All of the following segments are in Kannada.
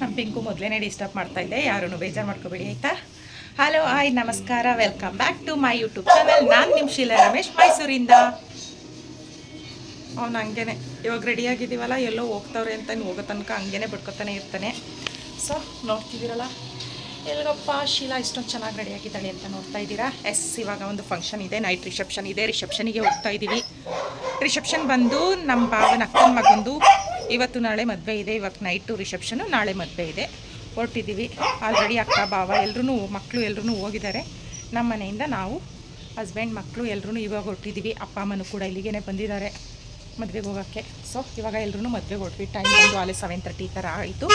ನಮ್ಮ ಪಿಂಕು ಮೊದಲೇ ಡಿಸ್ಟರ್ಬ್ ಮಾಡ್ತಾ ಇದ್ದೆ ಯಾರೂ ಬೇಜಾರು ಮಾಡ್ಕೋಬೇಡಿ, ಆಯಿತಾ? ಹಲೋ ಹಾಯ್ ನಮಸ್ಕಾರ welcome back to my YouTube channel ನಾನು ನಿಮ್ಮ ಶೀಲಾ ರಮೇಶ್, ಮೈಸೂರಿಂದ. ಅವ್ನು ಹಂಗೇನೆ, ಇವಾಗ ರೆಡಿಯಾಗಿದ್ದೀವಲ್ಲ ಎಲ್ಲೋ ಹೋಗ್ತಾವ್ರೆ ಅಂತ ಹೋಗೋ ತನಕ ಹಂಗೇನೆ ಬಿಡ್ಕೊತಾನೆ ಇರ್ತಾನೆ. ಸೊ ನೋಡ್ತಿದ್ದೀರಲ್ಲ? ಎಲ್ಗಪ್ಪ, ಶೀಲಾ ಇಷ್ಟೊಂದು ಚೆನ್ನಾಗಿ ರೆಡಿಯಾಗಿದ್ದಾಳೆ ಅಂತ ನೋಡ್ತಾ ಇದ್ದೀರಾ? ಎಸ್ ಇವಾಗ ಒಂದು ಫಂಕ್ಷನ್ ಇದೆ ನೈಟ್ ರಿಸೆಪ್ಷನ್ ಇದೆ. ರಿಸೆಪ್ಷನಿಗೆ ಹೋಗ್ತಾ ಇದ್ದೀವಿ. ರಿಸೆಪ್ಷನ್ ಬಂದು ನಮ್ಮ ಭಾವನ ಅಕ್ಕನ ಮಗಂದು ಇವತ್ತು ನಾಳೆ ಮದುವೆ ಇದೆ ಇವಾಗ ನೈಟು ರಿಸೆಪ್ಷನು ನಾಳೆ ಮದುವೆ ಇದೆ. ಹೊರಟಿದ್ದೀವಿ. ಆಲ್ರೆಡಿ ಅಕ್ಕ ಬಾವ ಎಲ್ಲರೂ ಮಕ್ಕಳು ಎಲ್ಲರೂ ಹೋಗಿದ್ದಾರೆ. ನಮ್ಮ ಮನೆಯಿಂದ ನಾವು ಹಸ್ಬೆಂಡ್ ಮಕ್ಕಳು ಎಲ್ಲರೂ ಇವಾಗ ಹೊರಟಿದ್ದೀವಿ. ಅಪ್ಪ, ಅಮ್ಮನೂ ಕೂಡ ಇಲ್ಲಿಗೇ ಬಂದಿದ್ದಾರೆ. ಮದುವೆಗೆ ಹೋಗೋಕ್ಕೆ. ಸೊ ಇವಾಗ ಎಲ್ಲರೂ ಮದುವೆಗೆ ಹೊಟ್ವಿ ಟೈಮ್ ಬಂದು ಆಲೆ ಸೆವೆನ್ ತರ್ಟಿ ಥರ ಆಯಿತು.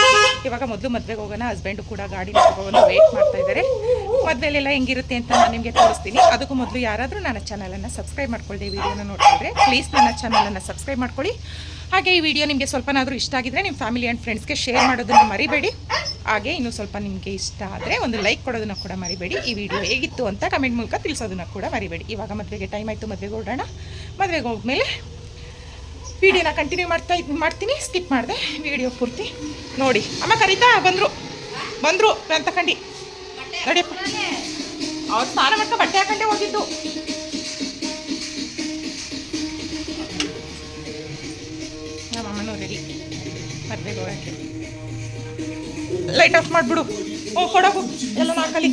ಇವಾಗ ಮೊದಲು ಮದುವೆಗೆ ಹೋಗೋಣ ಹಸ್ಬೆಂಡು ಕೂಡ ಗಾಡಿ ಹೋಗೋಣ ವೆಯ್ಟ್ ಮಾಡ್ತಾ ಇದ್ದಾರೆ ಮದುವೆಲೆಲ್ಲ ಹೆಂಗಿರುತ್ತೆ ಅಂತ ನಾನು ನಿಮಗೆ ತೋರಿಸ್ತೀನಿ. ಅದಕ್ಕೂ ಮೊದಲು ಯಾರಾದರೂ ನನ್ನ ಚಾನಲನ್ನು ಸಬ್ಸ್ಕ್ರೈಬ್ ಮಾಡ್ಕೊಳ್ಳಿ ವಿಡಿಯೋನ ನೋಡ್ತಿದ್ರೆ. ಪ್ಲೀಸ್ ನನ್ನ ಚಾನಲನ್ನು ಸಬ್ಸ್ಕ್ರೈಬ್ ಮಾಡ್ಕೊಳ್ಳಿ. ಹಾಗೆ ಈ ವಿಡಿಯೋ ನಿಮಗೆ ಸ್ವಲ್ಪನಾದರೂ ಇಷ್ಟ ಆಗಿದ್ರೆ ನಿಮ್ಮ ಫ್ಯಾಮಿಲಿ ಆ್ಯಂಡ್ ಫ್ರೆಂಡ್ಸ್ಗೆ ಶೇರ್ ಮಾಡೋದನ್ನು ಮರಿಬೇಡಿ. ಹಾಗೆ ಇನ್ನೂ ಸ್ವಲ್ಪ ನಿಮಗೆ ಇಷ್ಟ ಆದರೆ ಒಂದು ಲೈಕ್ ಕೊಡೋದನ್ನು ಕೂಡ ಮರಿಬೇಡಿ. ಈ ವಿಡಿಯೋ ಹೇಗಿತ್ತು ಅಂತ ಕಮೆಂಟ್ ಮೂಲಕ ತಿಳಿಸೋದನ್ನು ಕೂಡ ಮರಿಬೇಡಿ. ಇವಾಗ ಮದುವೆಗೆ ಟೈಮ್ ಆಯಿತು, ಮದುವೆಗೆ ಹೊರಡೋಣ. ಮದುವೆಗೆ ಹೋದ್ಮೇಲೆ ವಿಡಿಯೋನ ಕಂಟಿನ್ಯೂ ಮಾಡ್ತಾ ಇದ್ ಮಾಡ್ತೀನಿ. ಸ್ಕಿಪ್ ಮಾಡಿದೆ. ವಿಡಿಯೋ ಪೂರ್ತಿ ನೋಡಿ. ಅಮ್ಮ ಕರೀತಾ? ಬಂದರು. ಬಂದರು. ಅಂತ ಕಂಡು. ನಡಿಯಪ್ಪ ಅವ್ರು ಸ್ನಾನ ಮಾಡ್ಕೊ ಬಟ್ಟೆ ಹಾಕೊಂಡೆ ಹೋಗಿದ್ದು. ನಮ್ಮ ಅಮ್ಮನೂ ರೆಡಿ ಮದುವೆಗೆ ಹೋಗಕ್ಕೆ. Light off ಮಾಡಿಬಿಡು. ಓ ಕೊಡೋಗು ಎಲ್ಲ ನಾಲ್ಕಲಿ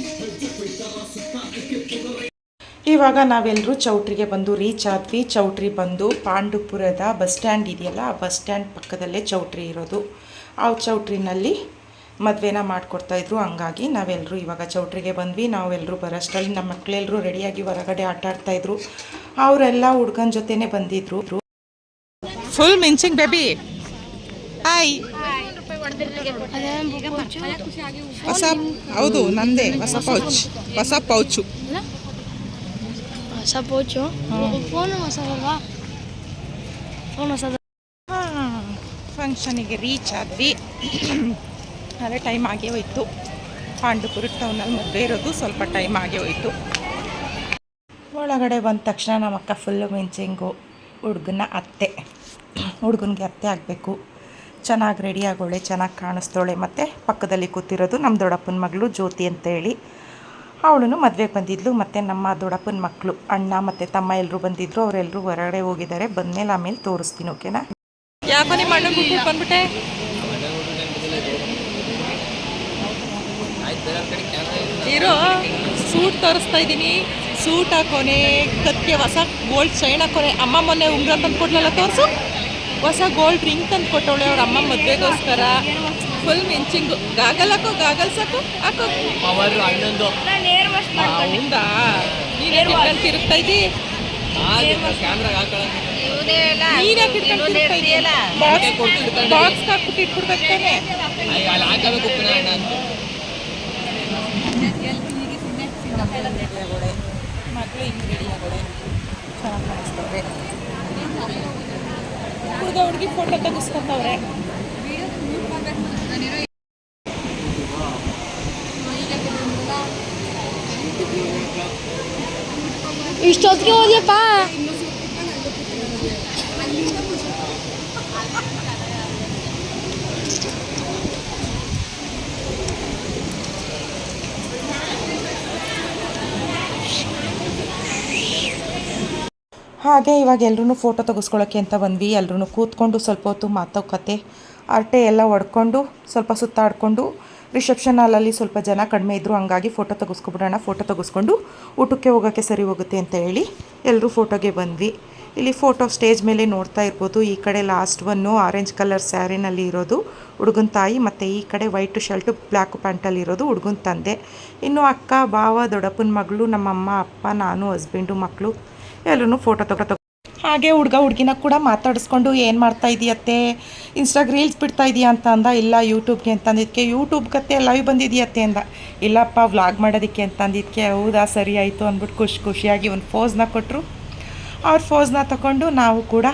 ಇವಾಗ ನಾವೆಲ್ಲರೂ ಚೌಟ್ರಿಗೆ ಬಂದು ರೀಚ್ ಆದ್ವಿ. ಚೌಟ್ರಿ ಬಂದು ಪಾಂಡುಪುರದ ಬಸ್ ಸ್ಟ್ಯಾಂಡ್ ಇದೆಯಲ್ಲ ಆ ಬಸ್ ಸ್ಟ್ಯಾಂಡ್ ಪಕ್ಕದಲ್ಲೇ ಚೌಟ್ರಿ ಇರೋದು. ಆ ಚೌಟ್ರಿನಲ್ಲಿ ಮದುವೆನ ಮಾಡಿಕೊಡ್ತಾಯಿದ್ರು ಹಂಗಾಗಿ ನಾವೆಲ್ಲರೂ ಇವಾಗ ಚೌಟ್ರಿಗೆ ಬಂದ್ವಿ. ನಾವೆಲ್ಲರೂ ಬರೋಷ್ಟರಲ್ಲಿ ನಮ್ಮ ಮಕ್ಕಳೆಲ್ಲರೂ ರೆಡಿಯಾಗಿ ಹೊರಗಡೆ ಆಟ ಆಡ್ತಾಯಿದ್ರು ಅವರೆಲ್ಲ ಹುಡ್ಗನ ಜೊತೆನೇ ಬಂದಿದ್ರು. ಫುಲ್ ಮಿಂಚಿಂಗ್ ಬೇಬಿ ಹಾಯ್ ಹೊಸ ಹೌದು ನಂದೇ ಹೊಸ ಪೌಚ್. ಹೊಸ ಪೌಚು. ಪೋಚು ಫೋನ್ ಹೊಸದಲ್ವಾ ಫೋನ್ ಹೊಸದ ಫಂಕ್ಷನಿಗೆ ರೀಚ್ ಆದ್ವಿ. ಅದೇ ಟೈಮ್ ಆಗೇ ಹೋಯ್ತು. ಪಾಂಡುಪುರ ಟೌನಲ್ಲಿ ಮದುವೆ ಇರೋದು ಸ್ವಲ್ಪ ಟೈಮ್ ಆಗೇ ಹೋಯಿತು. ಒಳಗಡೆ ಬಂದ ತಕ್ಷಣ ನಮ್ಮ ಅಕ್ಕ ಫುಲ್ಲು ಮೆಂಚಿಂಗು ಹುಡುಗನ ಅತ್ತೆ. ಹುಡುಗನಿಗೆ ಅತ್ತೆ ಆಗಬೇಕು. ಚೆನ್ನಾಗಿ ರೆಡಿ ಆಗೋಳೆ ಚೆನ್ನಾಗಿ ಕಾಣಿಸ್ತೋಳೆ. ಮತ್ತು ಪಕ್ಕದಲ್ಲಿ ಕೂತಿರೋದು ನಮ್ಮ ದೊಡ್ಡಪ್ಪನ ಮಗಳು ಜ್ಯೋತಿ ಅಂತ ಹೇಳಿ ಅವಳು ಮದುವೆಗೆ ಬಂದಿದ್ಲು, ಮತ್ತು ನಮ್ಮ ದೊಡ್ಡಪ್ಪನ ಮಕ್ಕಳು ಅಣ್ಣ ಮತ್ತು ತಮ್ಮ ಎಲ್ಲರೂ ಬಂದಿದ್ರು ಅವರೆಲ್ಲರೂ ಹೊರಗಡೆ ಹೋಗಿದ್ದಾರೆ. ಬಂದ್ಮೇಲೆ ಆಮೇಲೆ ತೋರಿಸ್ತೀನಿ, ಓಕೆನಾ? ಯಾಕೋ ನಿಮ್ಮ ಅಣ್ಣ ಬಂದ್ಬಿಟ್ಟೆ? ಇರೋ, ಸೂಟ್ ತೋರಿಸ್ತಾ ಇದ್ದೀನಿ. ಸೂಟ್ ಹಾಕೋನೆ ಕತ್ತಿಗೆ ಹೊಸ ಗೋಲ್ಡ್ ಚೈನ್ ಹಾಕೋನೆ ಅಮ್ಮ ಮೊನ್ನೆ ಉಂಗ್ರ ತಂದು ಕೊಟ್ಲಲ್ಲ ತೋರಿಸು? ಹೊಸ ಗೋಲ್ಡ್ ರಿಂಗ್ ತಂದು ಕೊಟ್ಟವಳೆ ಅವ್ರ ಅಮ್ಮ ಮದುವೆಗೋಸ್ಕರ. ಫುಲ್ ಮಿಂಚಿಂಗು. ಗಾಗಲ್ ಹಾಕೋ ಗಾಗಲ್ಸ್ ಹಾಕೋ ಹಾಕೋ. ಅವರು ಹನ್ನೊಂದು. ಹೌದಾ? ನೀನೇ ಕಿಟ್ಕೊಂಡು ತಿರುಗ್ತಾ ಇದ್ದಿ? ನೀನೇ ಕಿಟ್ಕೊಂಡು ತಿರುಗ್ತಾ ಇದೆಯಲ್ಲ ಬಾಕ್ಸ್ ಬಾಕ್ಸ್ ಹಾಕ್ಬಿಟ್ಟು ಇಟ್ಬಿಡ್ಬೇಕು ತಾನೆ? ಹಾಕಬೇಕು ಮಕ್ಕಳು ಹಿಂಗೆ ರೆಡಿ ಆಗೋಳೆ ಚೆನ್ನಾಗಿ ಹುಡುಗ ಹುಡುಗಿ ಫೋಟೋ ತೆಗಿಸ್ಕೊತವ್ರೆ. ಇಷ್ಟೊತ್ತಿಗೆ ಹೋದ್ಯಪ್ಪ ಹಾಗೆ ಇವಾಗ ಎಲ್ಲರೂ ಫೋಟೋ ತೆಗೆಸ್ಕೊಳ್ಳೋಕ್ಕೆ ಅಂತ ಬಂದ್ವಿ. ಎಲ್ಲರೂ ಕೂತ್ಕೊಂಡು ಸ್ವಲ್ಪ ಹೊತ್ತು ಮಾತುಕತೆ ಅರಟೆ ಎಲ್ಲ ಒಡ್ಕೊಂಡು ಸ್ವಲ್ಪ ಸುತ್ತಾಡಿಕೊಂಡು ರಿಸೆಪ್ಷನ್ ಹಾಲಲ್ಲಿ ಸ್ವಲ್ಪ ಜನ ಕಡಿಮೆ ಇದ್ದರು ಹಂಗಾಗಿ ಫೋಟೋ ತೆಗೆಸ್ಕೊಬಿಡೋಣ ಫೋಟೋ ತೆಗೆಸ್ಕೊಂಡು ಊಟಕ್ಕೆ ಹೋಗೋಕ್ಕೆ ಸರಿ ಹೋಗುತ್ತೆ ಅಂತ ಹೇಳಿ ಎಲ್ಲರೂ ಫೋಟೋಗೆ ಬಂದ್ವಿ. ಇಲ್ಲಿ ಫೋಟೋ ಸ್ಟೇಜ್ ಮೇಲೆ ನೋಡ್ತಾ ಇರ್ಬೋದು, ಈ ಕಡೆ ಲಾಸ್ಟ್ ಒನ್ನು ಆರೆಂಜ್ ಕಲರ್ ಸ್ಯಾರಿನಲ್ಲಿ ಇರೋದು ಹುಡುಗನ ತಾಯಿ, ಮತ್ತು ಈ ಕಡೆ ವೈಟ್ ಶರ್ಟು ಬ್ಲ್ಯಾಕ್ ಪ್ಯಾಂಟಲ್ಲಿ ಇರೋದು ಹುಡುಗನ ತಂದೆ. ಇನ್ನು ಅಕ್ಕ, ಭಾವ, ದೊಡ್ಡಪ್ಪನ ಮಗಳು, ನಮ್ಮಮ್ಮ, ಅಪ್ಪ, ನಾನು ಹಸ್ಬೆಂಡು ಮಕ್ಕಳು ಎಲ್ಲರೂ ಫೋಟೋ ತಗೋ ಹಾಗೆ ಹುಡುಗ ಹುಡುಗಿನ ಕೂಡ ಮಾತಾಡಿಸ್ಕೊಂಡು ಏನು ಮಾಡ್ತಾ ಇದೆಯತ್ತೆ? ಇನ್ಸ್ಟಾಗ್ ರೀಲ್ಸ್ ಬಿಡ್ತಾ ಇದೆಯಾ ಅಂತ ಅಂದ, ಇಲ್ಲ ಯೂಟ್ಯೂಬ್ಗೆ ಅಂತ ಯೂಟ್ಯೂಬ್ ಕತೆ ಲೈವ್ ಬಂದಿದೆಯತ್ತೆ ಅಂದ. ಇಲ್ಲಪ್ಪ ವ್ಲಾಗ್ ಮಾಡೋದಕ್ಕೆ ಅಂತ ಅಂದಿದ್ದಕ್ಕೆ ಹೌದಾ, ಸರಿ ಆಯಿತು ಅಂದ್ಬಿಟ್ಟು ಖುಷಿ ಖುಷಿಯಾಗಿ ಒಂದು ಫೋಸ್ನ ಕೊಟ್ಟರು ಅವ್ರ ಫೋಸ್ನ ತಗೊಂಡು ನಾವು ಕೂಡ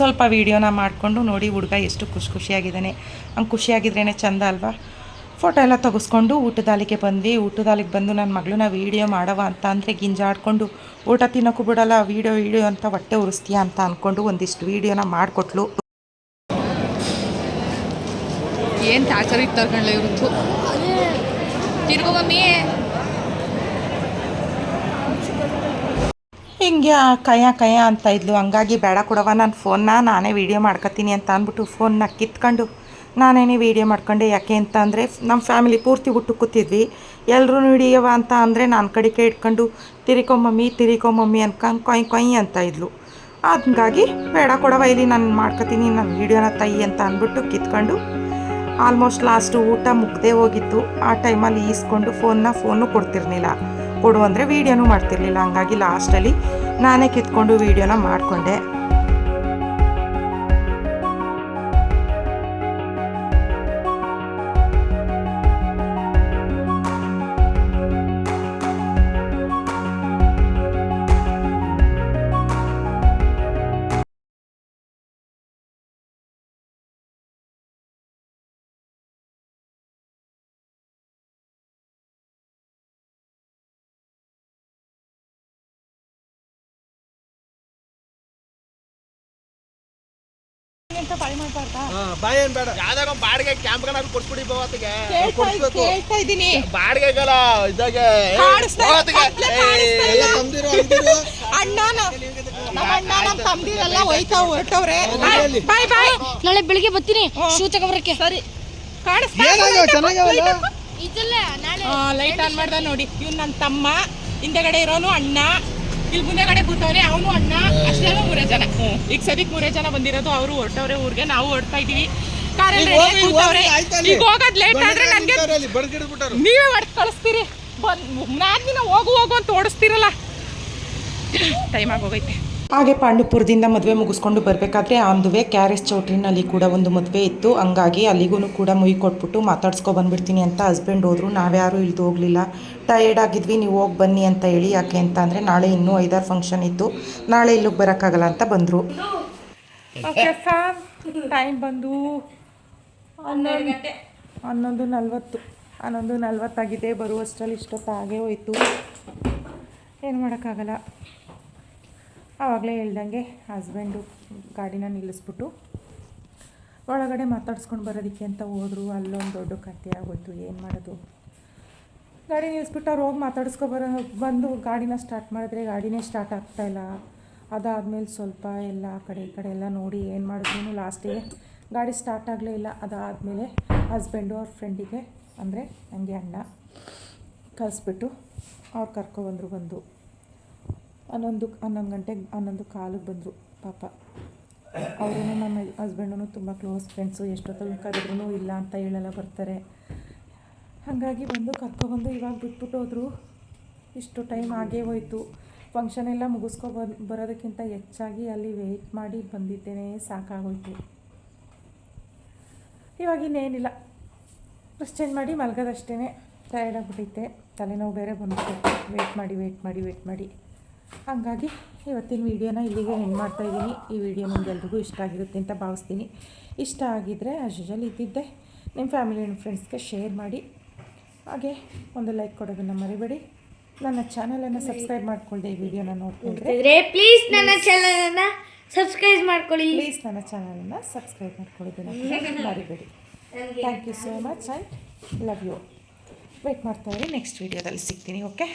ಸ್ವಲ್ಪ ವೀಡಿಯೋನ ಮಾಡಿಕೊಂಡು ನೋಡಿ ಹುಡುಗ ಎಷ್ಟು ಖುಷಿ ಖುಷಿಯಾಗಿದ್ದಾನೆ. ಹಂಗೆ ಖುಷಿಯಾಗಿದ್ರೇ ಚಂದ ಅಲ್ವಾ? ಫೋಟೋ ಎಲ್ಲ ತೆಗೆಸ್ಕೊಂಡು ಊಟದಾಲಿಗೆ ಬಂದ್ವಿ. ಊಟದಾಲಿಗೆ ಬಂದು ನನ್ನ ಮಗಳನ್ನ ವೀಡಿಯೋ ಮಾಡವ ಅಂತ ಅಂದರೆ ಗಿಂಜಾಡ್ಕೊಂಡು ಊಟ ತಿನ್ನೋಕ್ಕೂ ಬಿಡಲ್ಲ ವೀಡಿಯೋ ವೀಡಿಯೋ ಅಂತ ಹೊಟ್ಟೆ ಉರಿಸ್ತೀಯ ಅಂತ ಅಂದ್ಕೊಂಡು ಒಂದಿಷ್ಟು ವೀಡಿಯೋನ ಮಾಡಿಕೊಟ್ಲು. ಏನು ತಾಚರಿ ಕಣ್ಲೆ ಇವ್ರದ್ದು? ತಿರ್ಗೋ ಮಮ್ಮಿ. ಹಿಂಗೆ ಕಯ ಕಯ ಅಂತ ಇದ್ಲು. ಹಂಗಾಗಿ ಬೇಡ ಕೊಡವ ನಾನು ಫೋನ್ನ ನಾನೇ ವೀಡಿಯೋ ಮಾಡ್ಕೊತೀನಿ ಅಂತ ಅಂದ್ಬಿಟ್ಟು ಫೋನ್ನ ಕಿತ್ಕೊಂಡು ನಾನೇನೇ ವೀಡಿಯೋ ಮಾಡ್ಕೊಂಡೆ ಯಾಕೆ ಅಂತ ಅಂದರೆ ನಮ್ಮ ಫ್ಯಾಮಿಲಿ ಪೂರ್ತಿ ಊಟ ಎಲ್ಲರೂ ಹಿಡಿಯವ ಅಂತ ಅಂದರೆ ನಾನು ಕಡಿಕೆ ಇಟ್ಕೊಂಡು ತಿರಿಕೋ ಮಮ್ಮಿ ತಿರಿಕೋ ಮಮ್ಮಿ ಅನ್ಕೊಂಡು ಕೊಯ್ ಕೊಯ್ ಅಂತ ಇದ್ಲು. ಹಂಗಾಗಿ ಬೇಡ ಕೊಡವ ಇಲ್ಲಿ ನಾನು ಮಾಡ್ಕೊತೀನಿ ನನ್ನ ವೀಡಿಯೋನ ತೈ ಅಂತ ಅಂದ್ಬಿಟ್ಟು ಕಿತ್ಕೊಂಡು ಆಲ್ಮೋಸ್ಟ್ ಲಾಸ್ಟು ಊಟ ಮುಗ್ದೇ ಹೋಗಿತ್ತು. ಆ ಟೈಮಲ್ಲಿ ಈಸ್ಕೊಂಡು ಫೋನ್ನ ಫೋನು ಕೊಡ್ತಿರ್ಲಿಲ್ಲ. ಕೊಡು ಅಂದರೆ ವೀಡಿಯೋನೂ ಮಾಡ್ತಿರ್ಲಿಲ್ಲ. ಹಂಗಾಗಿ ಲಾಸ್ಟಲ್ಲಿ ನಾನೇ ಕಿತ್ಕೊಂಡು ವೀಡಿಯೋನ ಮಾಡಿಕೊಂಡೆ. ಬಾಯ್ ಏನ್ ಬೇಡ. ಯಾವ್ದಾರ ಬಾಡಿಗೆ ಕೊಟ್ಬಿಡಿ ಬಾವತ್ತಿಗೆ ಕೇಳ್ತಾ ಇದಾಗೆ ಇಲ್ಲ. ತಂದಿರೋ ಅಣ್ಣ ನಮ್ಮ ಅಣ್ಣ ನಮ್ಮ ಹೊರಟವ್ರೆ. ಬಾಯ್ ಬಾಯ್. ನಾಳೆ ಬೆಳಿಗ್ಗೆ ಬರ್ತೀನಿ. ಶೂ ಬರಕ್ಕೆ ಸರಿ. ಕಾಣಿಸ್ತಾ ಲೈಟ್ ಆನ್ ಮಾಡ್ದ ನೋಡಿ. ಇವ್ ನನ್ನ ತಮ್ಮ. ಹಿಂದೆಗಡೆ ಇರೋನು ಅಣ್ಣ. ಇಲ್ಲಿ ಮುಂದೆಗಡೆ ಕೂತವ್ರೆ ಅವನು ಅಣ್ಣ ಅಷ್ಟೇ ಮೂರೇ ಜನ. ಈಗ ಸದ್ಯಕ್ಕೆ ಮೂರೇ ಜನ ಬಂದಿರೋದು ಅವರು ಹೊರಟವ್ರೆ ಊರಿಗೆ ನಾವು ಹೊರಡ್ತಾ ಇದೀವಿ ಕಾರಲ್ಲಿ ಈಗ ಹೋಗಿ, ಕೂತವ್ರೆ. ಈಗ ಹೋಗೋದ್ ಲೇಟ್ ಆದ್ರೆ ನನಗೆ ನೀವೇ ಹೊಡೆದು ಕಳಿಸ್ತೀರಿ. ನಾಲ್ಕು ದಿನ ಹೋಗು ಹೋಗು ಅಂತ ಓಡಿಸ್ತೀರಲ್ಲ. ಟೈಮ್ ಆಗೋಗೈತೆ. ಹಾಗೆ ಪಾಂಡುಪುರದಿಂದ ಮದುವೆ ಮುಗಿಸ್ಕೊಂಡು ಬರಬೇಕಾದ್ರೆ ಆಂದುವೆ ಕ್ಯಾರೆಸ್ ಚೌಟ್ರಿನಲ್ಲಿ ಕೂಡ ಒಂದು ಮದುವೆ ಇತ್ತು. ಹಂಗಾಗಿ ಅಲ್ಲಿಗೂ ಕೂಡ ಮುಯಿ ಕೊಟ್ಬಿಟ್ಟು ಮಾತಾಡ್ಸ್ಕೊ ಬಂದ್ಬಿಡ್ತೀನಿ ಅಂತ ಹಸ್ಬೆಂಡ್ ಹೋದ್ರು. ನಾವ್ಯಾರೂ ಇಲ್ಲಿ ಹೋಗಲಿಲ್ಲ. ಟಯರ್ಡ್ ಆಗಿದ್ವಿ, ನೀವು ಹೋಗಿ ಬನ್ನಿ ಅಂತ ಹೇಳಿ. ಯಾಕೆ ಅಂತ ಅಂದರೆ ನಾಳೆ ಇನ್ನೂ ಐದಾರು ಫಂಕ್ಷನ್ ಇತ್ತು. ನಾಳೆ ಇಲ್ಲಿಗೆ ಬರೋಕ್ಕಾಗಲ್ಲ ಅಂತ ಬಂದರು. ಟೈಮ್ ಬಂದು ಹನ್ನೊಂದು ಹನ್ನೊಂದು ನಲ್ವತ್ತು, ಹನ್ನೊಂದು ನಲ್ವತ್ತಾಗಿದೆ. ಬರುವಷ್ಟರಲ್ಲಿ ಇಷ್ಟೊತ್ತಾಗೇ ಹೋಯ್ತು. ಏನು ಮಾಡೋಕ್ಕಾಗಲ್ಲ. ಆವಾಗಲೇ ಹೇಳ್ದಂಗೆ ಹಸ್ಬೆಂಡು ಗಾಡಿನ ನಿಲ್ಲಿಸ್ಬಿಟ್ಟು ಒಳಗಡೆ ಮಾತಾಡ್ಸ್ಕೊಂಡು ಬರೋದಕ್ಕೆ ಅಂತ ಹೋದ್ರು. ಅಲ್ಲೊಂದು ದೊಡ್ಡ ಕತೆ ಆಗೋಯ್ತು. ಏನು ಮಾಡೋದು? ಗಾಡಿ ನಿಲ್ಲಿಸ್ಬಿಟ್ಟು ಅವ್ರು ಹೋಗಿ ಮಾತಾಡ್ಸ್ಕೊ ಬರೋ ಬಂದು ಗಾಡಿನ ಸ್ಟಾರ್ಟ್ ಮಾಡಿದ್ರೆ ಗಾಡಿನೇ ಸ್ಟಾರ್ಟ್ ಆಗ್ತಾಯಿಲ್ಲ ಅದಾದಮೇಲೆ ಸ್ವಲ್ಪ ಎಲ್ಲ ಕಡೆ ಈ ಕಡೆ ಎಲ್ಲ ನೋಡಿ ಏನು ಮಾಡಿದ್ರು. ಲಾಸ್ಟಿಗೆ ಗಾಡಿ ಸ್ಟಾರ್ಟ್ ಆಗಲೇ ಇಲ್ಲ. ಅದಾದಮೇಲೆ ಹಸ್ಬೆಂಡು ಅವ್ರ ಫ್ರೆಂಡಿಗೆ ಅಂದರೆ ನನಗೆ ಅಣ್ಣ ಕಳಿಸ್ಬಿಟ್ಟು ಅವ್ರು ಕರ್ಕೊಬಂದರು ಬಂದು. ಹನ್ನೊಂದು ಹನ್ನೊಂದು ಗಂಟೆಗೆ, ಹನ್ನೊಂದು ಕಾಲಿಗೆ ಬಂದರು ಪಾಪ. ಅವರು ನಮ್ಮ ಹಸ್ಬೆಂಡೂ ತುಂಬ ಕ್ಲೋಸ್ ಫ್ರೆಂಡ್ಸು ಎಷ್ಟೊತ್ತಲ್ಲಿ ಕರೆದ್ರೂ ಇಲ್ಲ ಅಂತ ಹೇಳಲ್ಲ ಬರ್ತಾರೆ. ಹಾಗಾಗಿ ಬಂದು ಕರ್ಕೊಬಂದು ಇವಾಗ ಬಿಟ್ಬಿಟ್ಟು ಹೋದರು. ಇಷ್ಟು ಟೈಮ್ ಆಗೇ ಹೋಯಿತು. ಫಂಕ್ಷನ್ ಎಲ್ಲ ಮುಗಿಸ್ಕೊ ಬರೋದಕ್ಕಿಂತ ಹೆಚ್ಚಾಗಿ ಅಲ್ಲಿ ವೆಯ್ಟ್ ಮಾಡಿ ಬಂದಿದ್ದೇನೆ, ಸಾಕಾಗೋಯ್ತು. ಇವಾಗ ಇನ್ನೇನಿಲ್ಲ. ಡ್ರೆಸ್ ಚೇಂಜ್ ಮಾಡಿ ಮಲಗೋದಷ್ಟೇ ಟಯರ್ಡ್ ಆಗಿಬಿಟ್ಟೈತೆ ತಲೆನೋವು ಬೇರೆ ಬಂದ್ಬಿಟ್ಟು ವೆಯ್ಟ್ ಮಾಡಿ ವೆಯ್ಟ್ ಮಾಡಿ ವೆಯ್ಟ್ ಮಾಡಿ. ಹಾಗಾಗಿ ಇವತ್ತಿನ ವೀಡಿಯೋನ ಇಲ್ಲಿಗೆ ಎಂಡ್ ಮಾಡ್ತಾಯಿದ್ದೀನಿ ಈ ವಿಡಿಯೋ ನಿಮ್ಗೆಲ್ರಿಗೂ ಇಷ್ಟ ಆಗಿರುತ್ತೆ ಅಂತ ಭಾವಿಸ್ತೀನಿ. ಇಷ್ಟ ಆಗಿದ್ದರೆ ಆಸ್ ಯೂಶಲ್ ಇದ್ದಿದ್ದೆ ನಿಮ್ಮ ಫ್ಯಾಮಿಲಿ ಆ್ಯಂಡ್ ಫ್ರೆಂಡ್ಸ್ಗೆ ಶೇರ್ ಮಾಡಿ. ಹಾಗೆ ಒಂದು ಲೈಕ್ ಕೊಡೋದನ್ನು ಮರಿಬೇಡಿ. ನನ್ನ ಚಾನಲನ್ನು ಸಬ್ಸ್ಕ್ರೈಬ್ ಮಾಡ್ಕೊಳ್ಳಿ ಈ ವಿಡಿಯೋನ ನೋಡ್ಕೊಂಡ್ರೆ ಪ್ಲೀಸ್ ನನ್ನ ಚಾನಲನ್ನು ಸಬ್ಸ್ಕ್ರೈಬ್ ಮಾಡ್ಕೊಳ್ಳಿ. ಪ್ಲೀಸ್ ನನ್ನ ಚಾನಲನ್ನು ಸಬ್ಸ್ಕ್ರೈಬ್ ಮಾಡ್ಕೊಳ್ಳೋದನ್ನು ಮರಿಬೇಡಿ. Thank you so much and love you wait ಮಾಡ್ತಾ ಇದ್ದೀನಿ ನೆಕ್ಸ್ಟ್ ವೀಡಿಯೋದಲ್ಲಿ ಸಿಗ್ತೀನಿ ಓಕೆ